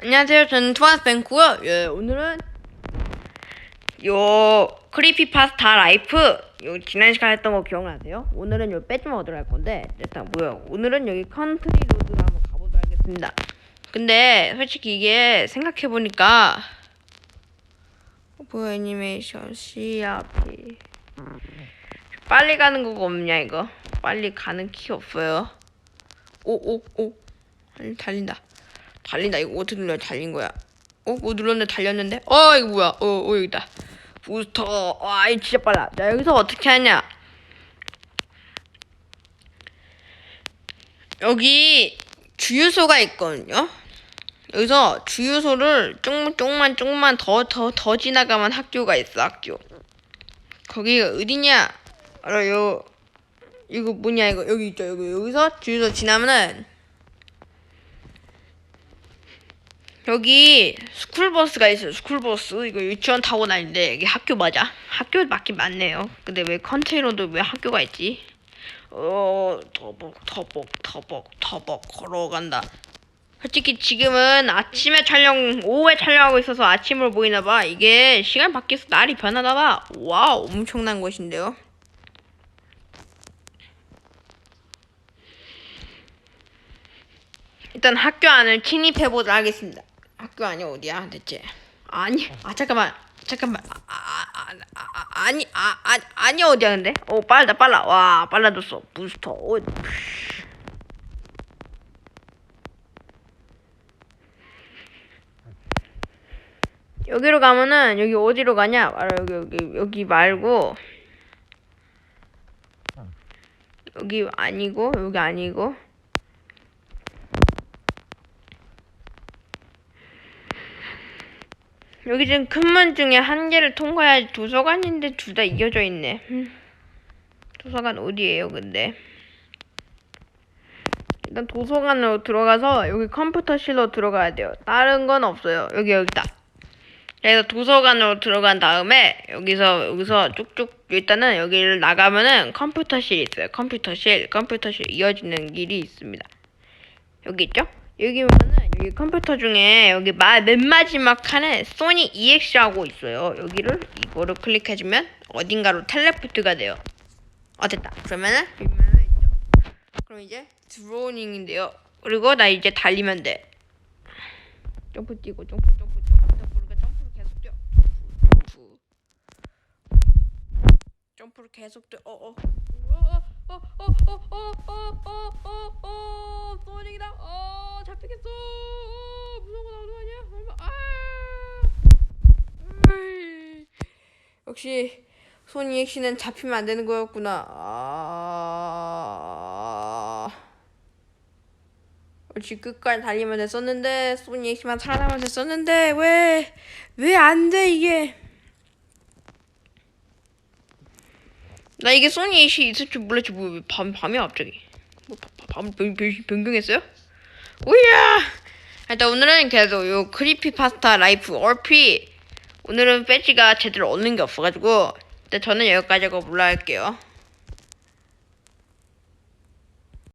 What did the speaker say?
안녕하세요. 저는 투아스 뱅크고요. 예, 오늘은 요 크리피 파스타 라이프 요 지난 시간에 했던 거 기억나세요? 오늘은 요 배지 먹으러 갈 건데 일단 뭐요? 오늘은 여기 컨트리 로드로 한번 가보도록 하겠습니다. 근데 솔직히 이게 생각해 보니까 오브 애니메이션 CRP 빨리 가는 거가 없냐 이거? 빨리 가는 키 없어요. 오오오 달린다. 달린다. 이거 어떻게 눌러야 달린 거야? 어? 뭐 눌렀는데 달렸는데? 어, 이거 뭐야? 어, 어, 여기다. 부스터. 와, 이 진짜 빨라. 자, 여기서 어떻게 하냐? 여기 주유소가 있거든요. 여기서 주유소를 조금, 조금만, 조금만 더, 더, 더 지나가면 학교가 있어, 학교. 거기가 어디냐? 알아요. 이거 뭐냐, 이거. 여기 있죠, 여기. 여기서 주유소 지나면은 여기 스쿨버스가 있어요. 스쿨버스 이거 유치원 타고 다니는데 여기 학교 맞아? 학교 맞긴 맞네요. 근데 왜 컨테이너도 왜 학교가 있지? 어 터벅 터벅 터벅 터벅 걸어간다. 솔직히 지금은 아침에 촬영, 오후에 촬영하고 있어서 아침으로 보이나 봐. 이게 시간 바뀌어서 날이 변하나 봐. 와우, 엄청난 것인데요. 일단 학교 안을 침입해 보도록 하겠습니다. 학교 안이 어디야 대체? 아니, 아 잠깐만, 잠깐만, 아, 아, 아, 아, 아, 아 니, 아, 아, 아니 어디야 근데? 오 빨라, 빨라, 와 빨라졌어, 부스터. 오. 여기로 가면은 여기 어디로 가냐? 바로 여기 여기 여기 말고 여기 아니고 여기 아니고 여기 지금 큰 문 중에 한 개를 통과해야지 도서관인데 둘 다 이어져 있네. 음. 도서관 어디예요, 근데? 일단 도서관으로 들어가서 여기 컴퓨터실로 들어가야 돼요. 다른 건 없어요. 여기 여기 있다. 그래서 도서관으로 들어간 다음에 여기서 여기서 쭉쭉 일단은 여기를 나가면은 컴퓨터실이 있어요. 컴퓨터실, 컴퓨터실 이어지는 길이 있습니다. 여기 있죠? 여기 보면은 여기 컴퓨터 중에 여기 마, 맨 마지막 칸에 소니 EX라고 있어요. 여기를 이거를 클릭해주면 어딘가로 텔레포트가 돼요. 어 됐다. 그러면은 여기면은 있죠. 그럼 이제 드로닝인데요. 그리고 나 이제 달리면 돼. 점프 뛰고 점프 점프 점프 점프를 점프를 계속 뛰어. 점프. 점프를 계속 뛰어. 어 어. 어 어어어어어어어어 소닉이다. 어 잡히겠어. 어, 무서운 거 나오는 거 아니야? 설마 아. 으이. 역시 소니 엑시는 잡히면 안 되는 거였구나. 아. 옳지 끝까지 달리면 됐었는데 소니 엑시만 살아남으면 됐었는데 왜 왜 안 돼 이게? 나 이게 소니 엑시 있을 줄 몰랐지 뭐 밤 밤이야 갑자기. 뭐밤 변경했어요? 오야! 일단 오늘은 계속 요 크리피 파스타 라이프 얼피 오늘은 배지가 제대로 얻는 게 없어가지고 일단 저는 여기까지 하고 올라갈게요.